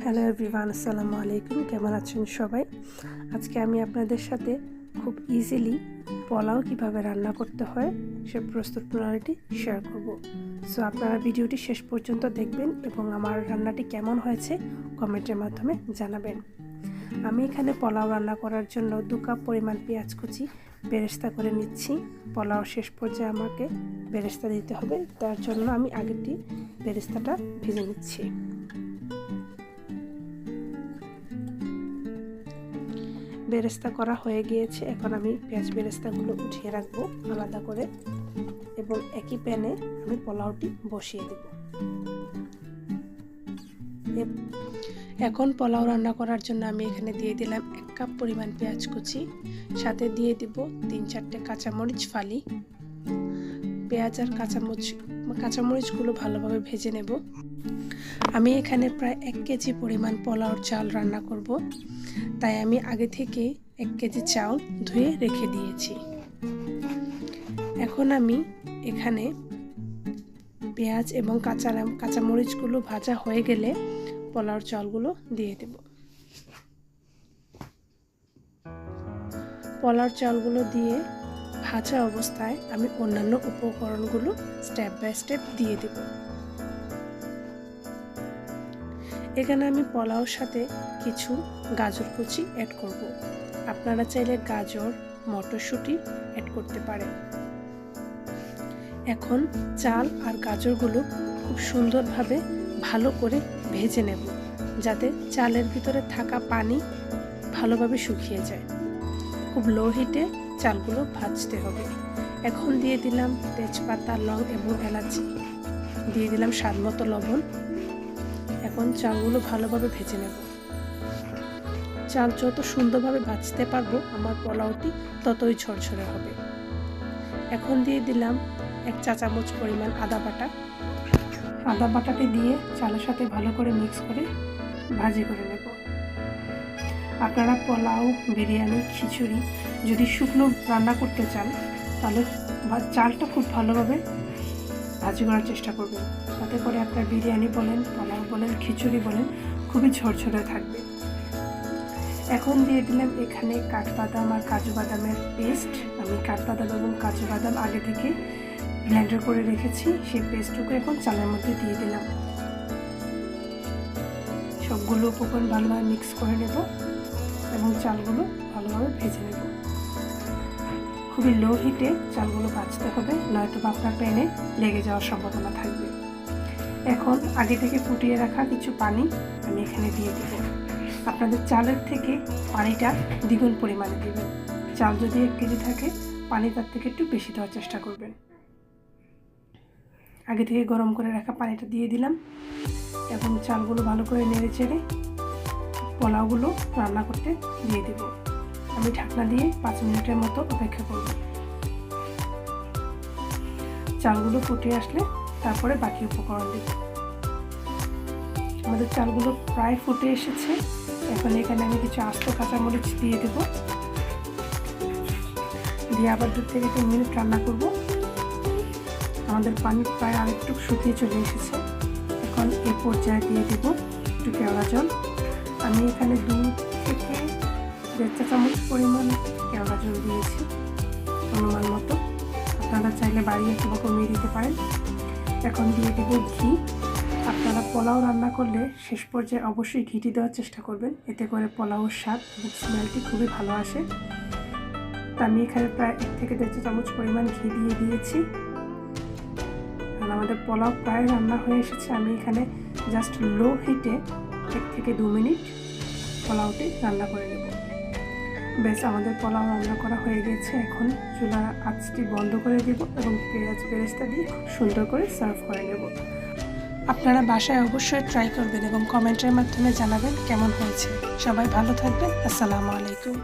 Hello everyone আসসালামু আলাইকুম কেমন আছেন সবাই? আজকে আমি আপনাদের সাথে খুব ইজিলি পোলাও কীভাবে রান্না করতে হয় সে প্রস্তুত প্রণালীটি শেয়ার করব। সো আপনারা ভিডিওটি শেষ পর্যন্ত দেখবেন এবং আমার রান্নাটি কেমন হয়েছে কমেন্টের মাধ্যমে জানাবেন। আমি এখানে পোলাও রান্না করার জন্য দু কাপ পরিমাণ পেঁয়াজ কুচি বেরেস্তা করে নিচ্ছি। পোলাও শেষ পর্যায়ে আমাকে বেরেস্তা দিতে হবে, তার জন্য আমি আগেরটি বেরেস্তাটা ভেজে নিচ্ছি। বেরেস্তা করা হয়ে গিয়েছে। এখন আমি পেঁয়াজ বেরেস্তাগুলো উঠিয়ে রাখব আলাদা করে এবং একই প্যানে আমি পোলাওটি বসিয়ে দেব। এখন পোলাও রান্না করার জন্য আমি এখানে দিয়ে দিলাম এক কাপ পরিমাণ পেঁয়াজ কুচি। সাথে দিয়ে দিব তিন চারটে কাঁচামরিচ ফালি। পেঁয়াজ আর কাঁচামরিচ, কাঁচামরিচগুলো ভালোভাবে ভেজে নেব। আমি এখানে প্রায় এক কেজি পরিমাণ পোলাওর চাল রান্না করব। তাই আমি আগে থেকে এক কেজি চাল ধুয়ে রেখে দিয়েছি। এখন আমি এখানে পেঁয়াজ এবং কাঁচা কাঁচামরিচগুলো ভাজা হয়ে গেলে পোলাওর চালগুলো দিয়ে দেব। পোলাওর চালগুলো দিয়ে ভাজা অবস্থায় আমি অন্যান্য উপকরণগুলো স্টেপ বাই স্টেপ দিয়ে দেব। এখানে আমি পোলাওর সাথে কিছু গাজর কুচি অ্যাড করব। আপনারা চাইলে গাজর, মটরশুঁটি অ্যাড করতে পারেন। এখন চাল আর গাজরগুলো খুব সুন্দরভাবে ভালো করে ভেজে নেব, যাতে চালের ভিতরে থাকা পানি ভালোভাবে শুকিয়ে যায়। খুব লো হিটে চালগুলো ভাজতে হবে। এখন দিয়ে দিলাম তেজপাতা, লং এবং এলাচি। দিয়ে দিলাম স্বাদ মতো লবণ। এখন চালগুলো ভালোভাবে ভেজে নেব। চাল যত সুন্দরভাবে ভাজতে পারব, আমার পোলাওটি ততই ঝরঝরে হবে। এখন দিয়ে দিলাম এক চা চামচ পরিমাণ আদা বাটা। আদা বাটাটি দিয়ে চালের সাথে ভালো করে মিক্স করে ভাজি করে নেব। আপনারা পোলাও, বিরিয়ানি, খিচুড়ি যদি শুকনো রান্না করতে চান, তাহলে চালটা খুব ভালোভাবে ভাজি করার চেষ্টা করবেন। তাতে করে আপনার বিরিয়ানি বলেন, পোলাও বলেন, খিচুড়ি বলেন, খুবই ঝরঝরে থাকবে। এখন দিয়ে দিলাম এখানে কাঠবাদাম আর কাজু বাদামের পেস্ট। আমি কাঠবাদাম এবং কাজু বাদাম আগে থেকে ব্লেন্ডার করে রেখেছি। সেই পেস্টটুকু এখন চালের মধ্যে দিয়ে দিলাম। সবগুলো উপকরণ ভালোভাবে মিক্স করে নেব। এবং চালগুলো ভালোভাবে ভেজে নেব। খুবই লো হিটে চালগুলো ভাজতে হবে, নয়তো আপনার প্যানে লেগে যাওয়ার সম্ভাবনা থাকবে। এখন আগে থেকে ফুটিয়ে রাখা কিছু পানি আমি এখানে দিয়ে দেব। আপনাদের চালের থেকে পানিটা দ্বিগুণ পরিমাণে দেবেন। চাল যদি এক কেজি থাকে, পানি তার থেকে একটু বেশি দেওয়ার চেষ্টা করবেন। আগে থেকে গরম করে রাখা পানিটা দিয়ে দিলাম। এবং চালগুলো ভালো করে নেড়ে চেড়ে পোলাওগুলো রান্না করতে দিয়ে দেব। আমি ঢাকনা দিয়ে পাঁচ মিনিটের মতো অপেক্ষা করব। চালগুলো ফুটে আসলে তারপরে বাকি উপকরণ দেব। আমাদের চালগুলো প্রায় ফুটে এসেছে। এখন এখানে আমি কিছু আস্ত কাঁচামরিচ দিয়ে দেব। দিয়ে আবার দু থেকে তিন মিনিট রান্না করব। আমাদের পানি প্রায় আরেকটু শুকিয়ে চলে এসেছে। এখন এই পর্যায়ে দিয়ে দেব একটু কেওড়া জল। আমি এখানে দুধ থেকে দেড় চা চামচ পরিমাণ কেওড়া জল দিয়েছি অনুমান মতো। আপনারা চাইলে বাড়িয়ে কিংবা কমিয়ে দিতে পারেন। এখন দিয়ে দেব ঘি। আপনারা পোলাও রান্না করলে শেষ পর্যায়ে অবশ্যই ঘিটি দেওয়ার চেষ্টা করবেন। এতে করে পোলাওর স্বাদ এবং স্মেলটি খুবই ভালো আসে। তা আমি এখানে প্রায় এক থেকে দেড় চামচ পরিমাণ ঘি দিয়ে দিয়েছি। আর আমাদের পোলাও প্রায় রান্না হয়ে এসেছে। আমি এখানে জাস্ট লো হিটে এক থেকে দু মিনিট পোলাওটি রান্না করে নেব। বেশ, আমাদের পোলাও রান্না করা হয়ে গেছে। এখন চুলা আঁচটি বন্ধ করে দেব এবং পেঁয়াজ পেরেস্তা দিয়ে খুব সুন্দর করে সার্ভ করে নেব। আপনারা বাসায় অবশ্যই ট্রাই করবেন এবং কমেন্টের মাধ্যমে জানাবেন কেমন হয়েছে। সবাই ভালো থাকবেন। আসসালামু আলাইকুম।